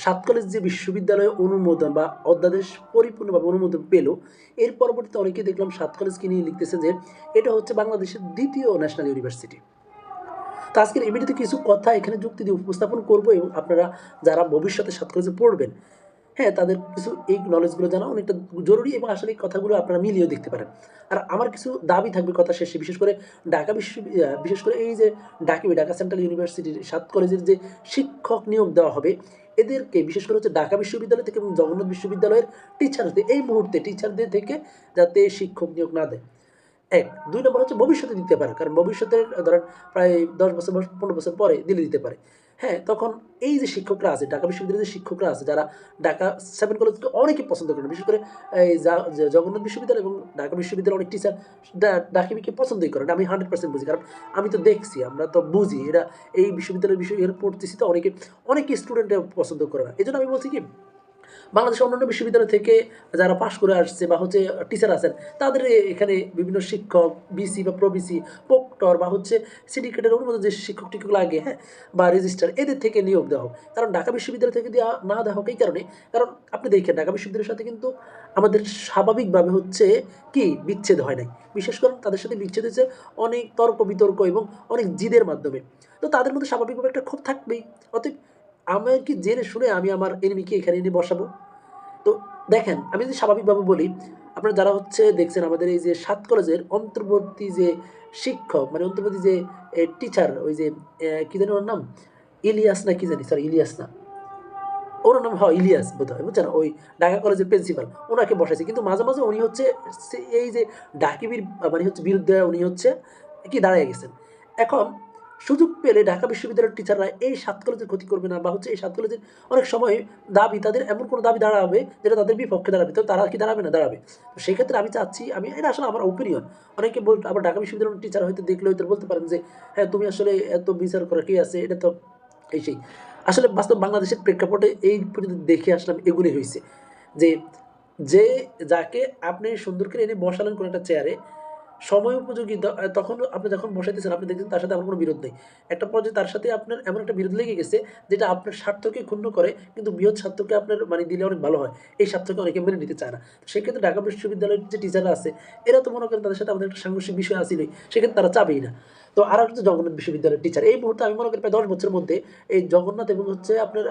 সাত কলেজ যে বিশ্ববিদ্যালয়ে অনুমোদন বা অধ্যাদেশ পরিপূর্ণভাবে অনুমোদন পেল, এর পরবর্তীতে অনেকেই দেখলাম সাত কলেজকে নিয়ে লিখতেছে যে এটা হচ্ছে বাংলাদেশের দ্বিতীয় ন্যাশনাল ইউনিভার্সিটি তো আজকের ভিডিওতে কিছু কথা এখানে যুক্তি দিয়ে উপস্থাপন করব এবং আপনারা যারা ভবিষ্যতে সাত কলেজে পড়বেন হ্যাঁ তাদের কিছু এই নলেজগুলো জানা অনেকটা জরুরি এবং আসলে এই কথাগুলো আপনারা মিলিয়েও দেখতে পারেন। আর আমার কিছু দাবি থাকবে কথা শেষে, বিশেষ করে ঢাকা বিশ্ব বিশেষ করে এই যে ডাকিবি ঢাকা সেন্ট্রাল ইউনিভার্সিটির সাত কলেজের যে শিক্ষক নিয়োগ দেওয়া হবে, এদেরকে বিশেষ করে হচ্ছে ঢাকা বিশ্ববিদ্যালয় থেকে এবং জগন্নাথ বিশ্ববিদ্যালয়ের টিচারদের এই মুহূর্তে টিচারদের থেকে যাতে শিক্ষক নিয়োগ না দেয়। এক। দুই নম্বর হচ্ছে ভবিষ্যতে দিতে পারে, কারণ ভবিষ্যতের, ধরেন প্রায় দশ বছর পনেরো বছর পরে দিলে দিতে পারে। হ্যাঁ তখন এই যে শিক্ষকরা আছে, ঢাকা বিশ্ববিদ্যালয়ের যে শিক্ষকরা আছে, যারা ঢাকা সেভেন কলেজকে অনেকে পছন্দ করেন, বিশেষ করে এই জগন্নাথ বিশ্ববিদ্যালয় এবং ঢাকা বিশ্ববিদ্যালয়ের অনেক টিচার ডাকিবিকে পছন্দই করেন। আমি হান্ড্রেড পার্সেন্ট বুঝি, কারণ আমি তো দেখছি, আমরা তো বুঝি, এরা এই বিশ্ববিদ্যালয়ের বিষয়ে পড়তেছি তো অনেকে অনেকে স্টুডেন্ট পছন্দ করে না। এই জন্য আমি বলছি কি বাংলাদেশের অন্যান্য বিশ্ববিদ্যালয় থেকে যারা পাশ করে আসছে বা হচ্ছে টিচার আছেন, তাদের এখানে বিভিন্ন শিক্ষক বিসি বা প্রবিসি পোক্টর বা হচ্ছে সিন্ডিকেটের অনুমোদন যে শিক্ষক টিক্ষক লাগে হ্যাঁ বা রেজিস্টার এদের থেকে নিয়োগ দেওয়া হোক। কারণ ঢাকা বিশ্ববিদ্যালয় থেকে দেওয়া না দেওয়া হোক এই কারণে, কারণ আপনি দেখেন ঢাকা বিশ্ববিদ্যালয়ের সাথে কিন্তু আমাদের স্বাভাবিকভাবে হচ্ছে কি বিচ্ছেদ হয় নাই। বিশেষ করে তাদের সাথে বিচ্ছেদ হয়েছে অনেক তর্ক বিতর্ক এবং অনেক জিদের মাধ্যমে। তো তাদের মধ্যে স্বাভাবিকভাবে একটা ক্ষোভ থাকবেই। অতএব আমার কি জেনে শুনে আমি আমার এনিমিকে এখানে এনে বসাবো? দেখেন, আমি যদি স্বাভাবিকভাবে বলি, আপনারা যারা হচ্ছে দেখছেন আমাদের এই যে সাত কলেজের অন্তর্বর্তী যে শিক্ষক মানে অন্তর্বর্তী যে টিচার ওই যে কি জানি ওর নাম? ইলিয়াস না কি জানি সরি ইলিয়াস না। ওর নাম হয় ইলিয়াস বোধ হয় বুঝছেন? ওই ঢাকা কলেজের প্রিন্সিপাল ওনাকে বসাইছে। কিন্তু মাঝে মাঝে উনি হচ্ছে এই যে ডাকিবির মানে হচ্ছে বিরুদ্ধে উনি হচ্ছে কি দাঁড়িয়ে গেছেন। এখন সুযোগ পেলে ঢাকা বিশ্ববিদ্যালয়ের টিচাররা এই সাত কলেজের ক্ষতি করবে না, বা হচ্ছে এই সাত কলেজের অনেক সময় দাবি তাদের এমন কোনো দাবি দাঁড়াবে যেটা তাদের বিপক্ষে দাঁড়াবে। তো তারা কি দাঁড়াবে না? দাঁড়াবে। তো সেক্ষেত্রে আমি চাচ্ছি, আমি, এটা আসলে আমার ওপিনিয়ন অনেকে বল, আবার ঢাকা বিশ্ববিদ্যালয়ের টিচার হয়তো দেখলে হয়তো বলতে পারেন যে হ্যাঁ তুমি আসলে এত বিচার করা কি আছে? এটা তো এই সেই। আসলে বাস্তব বাংলাদেশের প্রেক্ষাপটে এই পর্যন্ত দেখে আসলাম এগুলি হয়েছে যে যে, যাকে আপনি সুন্দর করে এনে বসালেন কোনো একটা চেয়ারে সময় উপযোগী তখন আপনি যখন বসাইতেছেন, আপনি দেখছেন তার সাথে আমার কোনো বিরোধ নেই। একটা পর্যায়ে তার সাথে আপনার এমন একটা বিরোধ লেগে গেছে যেটা আপনার স্বার্থকে ক্ষুণ্ণ করে, কিন্তু বৃহৎ স্বার্থকে আপনার মানে দিলে অনেক ভালো হয়। এই স্বার্থকে অনেকে মেনে নিতে চায় না। সেক্ষেত্রে ঢাকা বিশ্ববিদ্যালয়ের যে টিচাররা আছে, এরা তো মনে করেন তাদের সাথে আমাদের একটা সাংঘর্ষিক বিষয় আসিলই সেক্ষেত্রে তারা চাবেই না। তো আর হচ্ছে জগন্নাথ বিশ্ববিদ্যালয়ের টিচার এই মুহূর্তে আমি মনে করি প্রায় দশ বছরের মধ্যে এই জগন্নাথ এবং হচ্ছে আপনার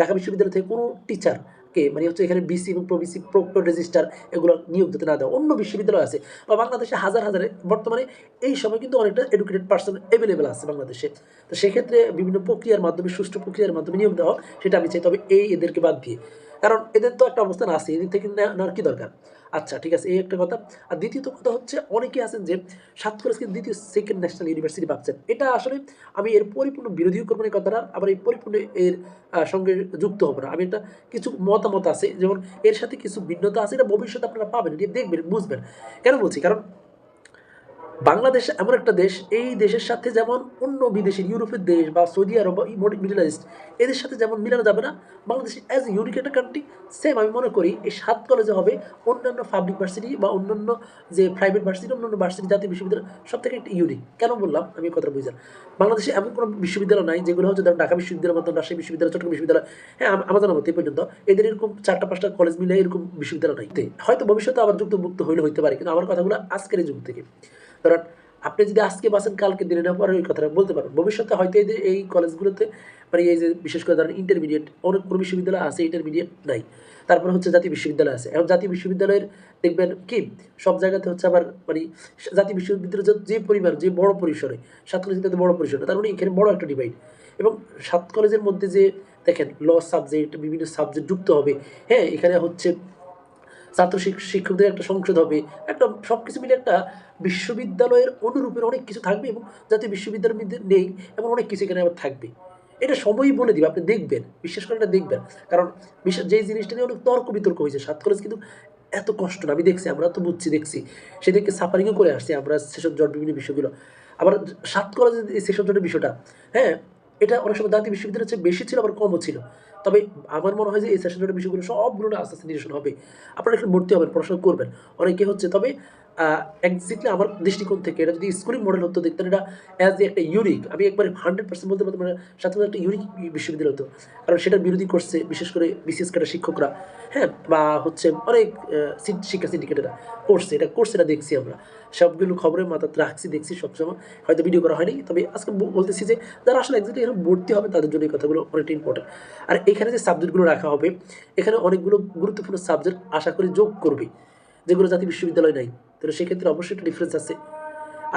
ঢাকা বিশ্ববিদ্যালয় থেকে কোনো টিচার কে? মানে হচ্ছে এখানে বিসি এবং প্রবিসি প্রক্টর রেজিস্টার এগুলো নিয়োগ দিতে না দেওয়া। অন্য বিশ্ববিদ্যালয় আছে, বা বাংলাদেশে হাজার হাজারে বর্তমানে এই সময় কিন্তু অনেকটা এডুকেটেড পার্সন অ্যাভেলেবেল আছে বাংলাদেশে। তো সেক্ষেত্রে বিভিন্ন প্রক্রিয়ার মাধ্যমে, সুষ্ঠু প্রক্রিয়ার মাধ্যমে নিয়োগ দেওয়া, সেটা আমি চাই। তবে এই এদেরকে বাদ দিয়ে। কারণ এদের তো একটা অবস্থান আছে এদের থেকে নেওয়ার কি দরকার? আচ্ছা ঠিক আছে, এই একটা কথা। আর দ্বিতীয়ত কথা হচ্ছে অনেকে আছেন যে সাত কলেজকে দ্বিতীয় সেকেন্ড ন্যাশনাল ইউনিভার্সিটি ভাবছেন এটা আসলে আমি এর পরিপূর্ণ বিরোধীও করব না কথাটা, আবার এই পরিপূর্ণ এর সঙ্গে যুক্ত হব না। আমি একটা কিছু মতামত আছে, যেমন এর সাথে কিছু ভিন্নতা আছে, এটা ভবিষ্যতে আপনারা পাবেন, এটা দেখবেন, বুঝবেন। কেন বলছি? কারণ বাংলাদেশ এমন একটা দেশ, এই দেশের সাথে যেমন অন্য বিদেশের ইউরোপের দেশ বা সৌদি আরব বা মিডল ইস্ট, এদের সাথে যেমন মিলানো যাবে না, বাংলাদেশ অ্যাজ ইউনিক একটা কান্ট্রি সেম আমি মনে করি, এই সাত কলেজে হবে অন্যান্য পাবলিক ভার্সিটি বা অন্যান্য যে প্রাইভেট ভার্সিটি অন্যান্য ভার্সিটি জাতীয় বিশ্ববিদ্যালয় সব থেকে একটা ইউনিক কেন বললাম? আমি কথা বুঝলাম। বাংলাদেশে এমন কোনো বিশ্ববিদ্যালয় নাই, যেগুলো হচ্ছে ধরুন ঢাকা বিশ্ববিদ্যালয়ের মতো রাজশাহী বিশ্ববিদ্যালয়, চট্টগ্রাম বিশ্ববিদ্যালয় হ্যাঁ আম- আমার জানা মতো এই পর্যন্ত, এদের এরকম চারটা, পাঁচটা কলেজ মিলে এরকম বিশ্ববিদ্যালয় নাই। হয়তো ভবিষ্যতে আবার যুক্তমুক্ত হইলে হইতে পারে, কিন্তু আমার কথাগুলো আজকের এই যুগ থেকে। কারণ আপনি যদি আজকে বাসেন কালকে দিনে না পরে ওই কথাটা বলতে পারেন ভবিষ্যতে হয়তো এই যে, এই কলেজগুলোতে মানে এই যে বিশেষ করে ধরেন ইন্টারমিডিয়েট অনেক কোনো বিশ্ববিদ্যালয় আছে ইন্টারমিডিয়েট নাই। তারপরে হচ্ছে জাতীয় বিশ্ববিদ্যালয় আছে। এখন জাতীয় বিশ্ববিদ্যালয়ের দেখবেন কি, সব জায়গাতে হচ্ছে আবার মানে জাতীয় বিশ্ববিদ্যালয় যে পরিমাণ যে বড় পরিসরে, সাত কলেজ কিন্তু বড় পরিসরে, তার মানে এখানে বড় একটা ডিভাইড এবং সাত কলেজের মধ্যে যে, দেখেন ল সাবজেক্ট বিভিন্ন সাবজেক্ট যুক্ত হবে হ্যাঁ এখানে হচ্ছে ছাত্র শিক্ষকদের একটা সংসদ হবে, একটা সব কিছু মিলে একটা বিশ্ববিদ্যালয়ের অনুরূপের অনেক কিছু থাকবে এবং যাতে বিশ্ববিদ্যালয়ের মধ্যে নেই এমন অনেক কিছু এখানে আবার থাকবে। এটা সময়ই বলে দিবে, আপনি দেখবেন, বিশ্বাস করে এটা দেখবেন। কারণ বিশেষ যেই জিনিসটা নিয়ে অনেক তর্ক বিতর্ক হয়েছে, সাত কলেজ কিন্তু এত কষ্ট না, আমি দেখছি, আমরা তো বুঝছি, দেখছি। সেদিকে সাফারিংও করে আসছি, আমরা সেসব জট বিভিন্ন বিষয়গুলো। আবার সাত কলেজের সেসব জটের বিষয়টা হ্যাঁ এটা অনেক সময় জাতীয় বিশ্ববিদ্যালয়ের চেয়ে বেশি ছিল, আবার কমও ছিল। তবে আমার মনে হয় যে এই সেশনের বিষয়গুলো সবগুলো আস্তে আস্তে নিরসন হবে। আপনারা এখানে ভর্তি হবেন, পড়াশোনা করবেন। অনেকে হচ্ছে তবে এক্স্যাক্টলি আমার দৃষ্টিকোণ থেকে, এটা যদি স্কুলিং মডেল হতো দেখতেন এটা অ্যাজ একটা ইউনিক আমি একবার হান্ড্রেড পার্সেন্ট বলতে পারতাম সাথে একটা ইউনিক বিশ্ববিদ্যালয় হতো। কারণ সেটার বিরোধী করছে, বিশেষ করে বিশেষ করে শিক্ষকরা হ্যাঁ বা হচ্ছে অনেক শিক্ষা সিন্ডিকেটেরা করছে, এটা করছে, এটা দেখছি আমরা। সবগুলো খবরের মাথাতে রাখছি, দেখছি সবসময়, হয়তো ভিডিও করা হয়নি, তবে আজকে বলতেছি যে যারা আসলে একজাক্টলি এখানে ভর্তি হবে, তাদের জন্য এই কথাগুলো অনেকটা ইম্পর্টেন্ট আর এখানে যে সাবজেক্টগুলো রাখা হবে, এখানে অনেকগুলো গুরুত্বপূর্ণ সাবজেক্ট আশা করি যোগ করবে, যেগুলো জাতীয় বিশ্ববিদ্যালয় নাই। তাহলে সেক্ষেত্রে অবশ্যই একটা ডিফারেন্স আছে।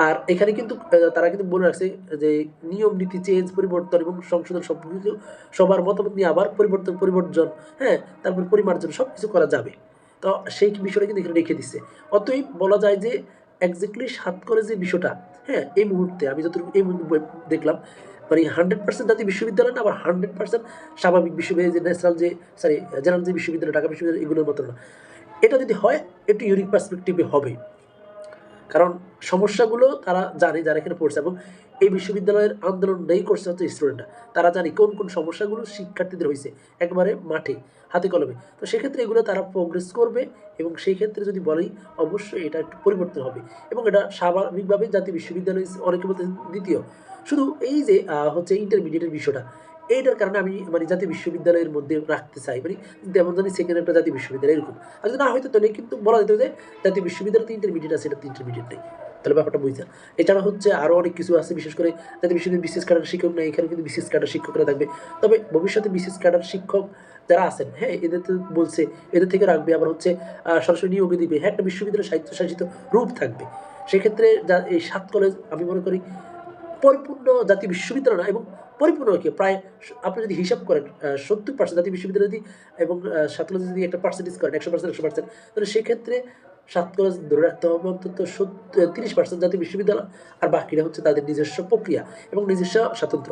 আর এখানে কিন্তু তারা কিন্তু বলে রাখছে যে নিয়ম, নীতি চেঞ্জ পরিবর্তন এবং সংশোধন সব কিছু সবার মতামত নিয়ে আবার পরিবর্তন পরিবর্তন হ্যাঁ তারপর পরিমার্জন সব কিছু করা যাবে। তো সেই বিষয়টা কিন্তু এখানে রেখে দিচ্ছে অতএব বলা যায় যে একজাক্টলি সাত করে যে বিষয়টা হ্যাঁ এই মুহূর্তে আমি যতটুকু এই মুহূর্তে দেখলাম মানে হান্ড্রেড পার্সেন্ট জাতীয় বিশ্ববিদ্যালয় না, আবার হান্ড্রেড পার্সেন্ট স্বাভাবিক বিশ্ববিদ্যালয়, যে ন্যাশনাল যে সরি জেনারেল যে বিশ্ববিদ্যালয়, ঢাকা বিশ্ববিদ্যালয়, এগুলোর মতো না। এটা যদি হয়, একটু ইউনিক পার্সপেক্টিভে হবে। কারণ সমস্যাগুলো তারা জানে যারা এখানে পড়ছে এবং এই বিশ্ববিদ্যালয়ের আন্দোলন নেই করছে হচ্ছে স্টুডেন্টরা তারা জানে কোন কোন সমস্যাগুলো শিক্ষার্থীদের হয়েছে একবারে মাঠে, হাতে কলমে। তো সেক্ষেত্রে এগুলো তারা প্রোগ্রেস করবে এবং সেই ক্ষেত্রে যদি বলেই, অবশ্যই এটা একটু পরিবর্তন হবে এবং এটা স্বাভাবিকভাবে জাতীয় বিশ্ববিদ্যালয় অনেকে বলতে দ্বিতীয়। শুধু এই যে হচ্ছে ইন্টারমিডিয়েটের বিষয়টা এইটার কারণে আমি মানে জাতীয় বিশ্ববিদ্যালয়ের মধ্যে রাখতে চাই। মানে যেমন জানি সেকেন্ড একটা জাতীয় বিশ্ববিদ্যালয় এরকম। আর যদি না হয়তো তাহলে কিন্তু বলা যেত যে জাতীয় বিশ্ববিদ্যালয়তে ইন্টারমিডিয়েট আছে, এটা তো ইন্টারমিডিয়েট নেই। তাহলে ব্যাপারটা বুঝছেন? এছাড়া হচ্ছে আরও অনেক কিছু আছে, বিশেষ করে জাতীয় বিশ্ববিদ্যালয় বিশেষ ক্যাডার শিক্ষক নেই, এখানে কিন্তু বিশেষ কাটার শিক্ষকরা থাকবে। তবে ভবিষ্যতে বিশেষ কাটার শিক্ষক যারা আছেন হ্যাঁ এদের তো বলছে, এদের থেকে রাখবে, আবার হচ্ছে সরাসরি নিয়োগে দিবে। হ্যাঁ একটা বিশ্ববিদ্যালয় স্বায়ত্তশাসিত রূপ থাকবে। সেক্ষেত্রে যা এই সাত কলেজ আমি মনে করি পরিপূর্ণ জাতীয় বিশ্ববিদ্যালয় নয় এবং পরিপূর্ণ কি? প্রায় আপনি যদি হিসাব করেন সত্তর পার্সেন্ট জাতীয় বিশ্ববিদ্যালয় যদি এবং সাত কলেজ যদি একটা পার্সেন্টেজ করেন, একশো পার্সেন্ট একশো পার্সেন্ট তাহলে সেক্ষেত্রে সাত কলেজ ধরে রাখতে হবে অন্তত সত্তর, তিরিশ পার্সেন্ট জাতীয় বিশ্ববিদ্যালয়, আর বাকিটা হচ্ছে তাদের নিজস্ব প্রক্রিয়া এবং নিজস্ব স্বাতন্ত্র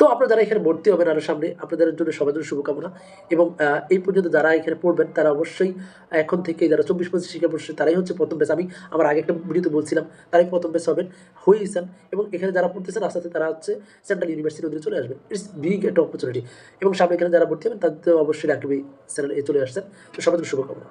তো আপনারা যারা এখানে ভর্তি হবেন আরও সামনে, আপনাদের জন্য সবার জন্য শুভকামনা। এবং এই পর্যন্ত যারা এখানে পড়বেন, তারা অবশ্যই এখন থেকে যারা চব্বিশ পঁচিশ শিক্ষা শিক্ষাবর্ষ, তারাই হচ্ছে প্রথম বেস আমি আমার আগে একটা ভিডিওতে বলছিলাম, তারাই প্রথম বেস হবেন হয়েছেন এবং এখানে যারা পড়তেছেন আস্তে আস্তে তারা হচ্ছে সেন্ট্রাল ইউনিভার্সিটির অধীনে চলে আসবেন। ইটস বিগ একটা অপরচুনিটি এবং সামনে এখানে যারা ভর্তি হবেন, তাদের অবশ্যই রাখবে চ্যানেল চলে আসছেন। তো সবার জন্য শুভকামনা।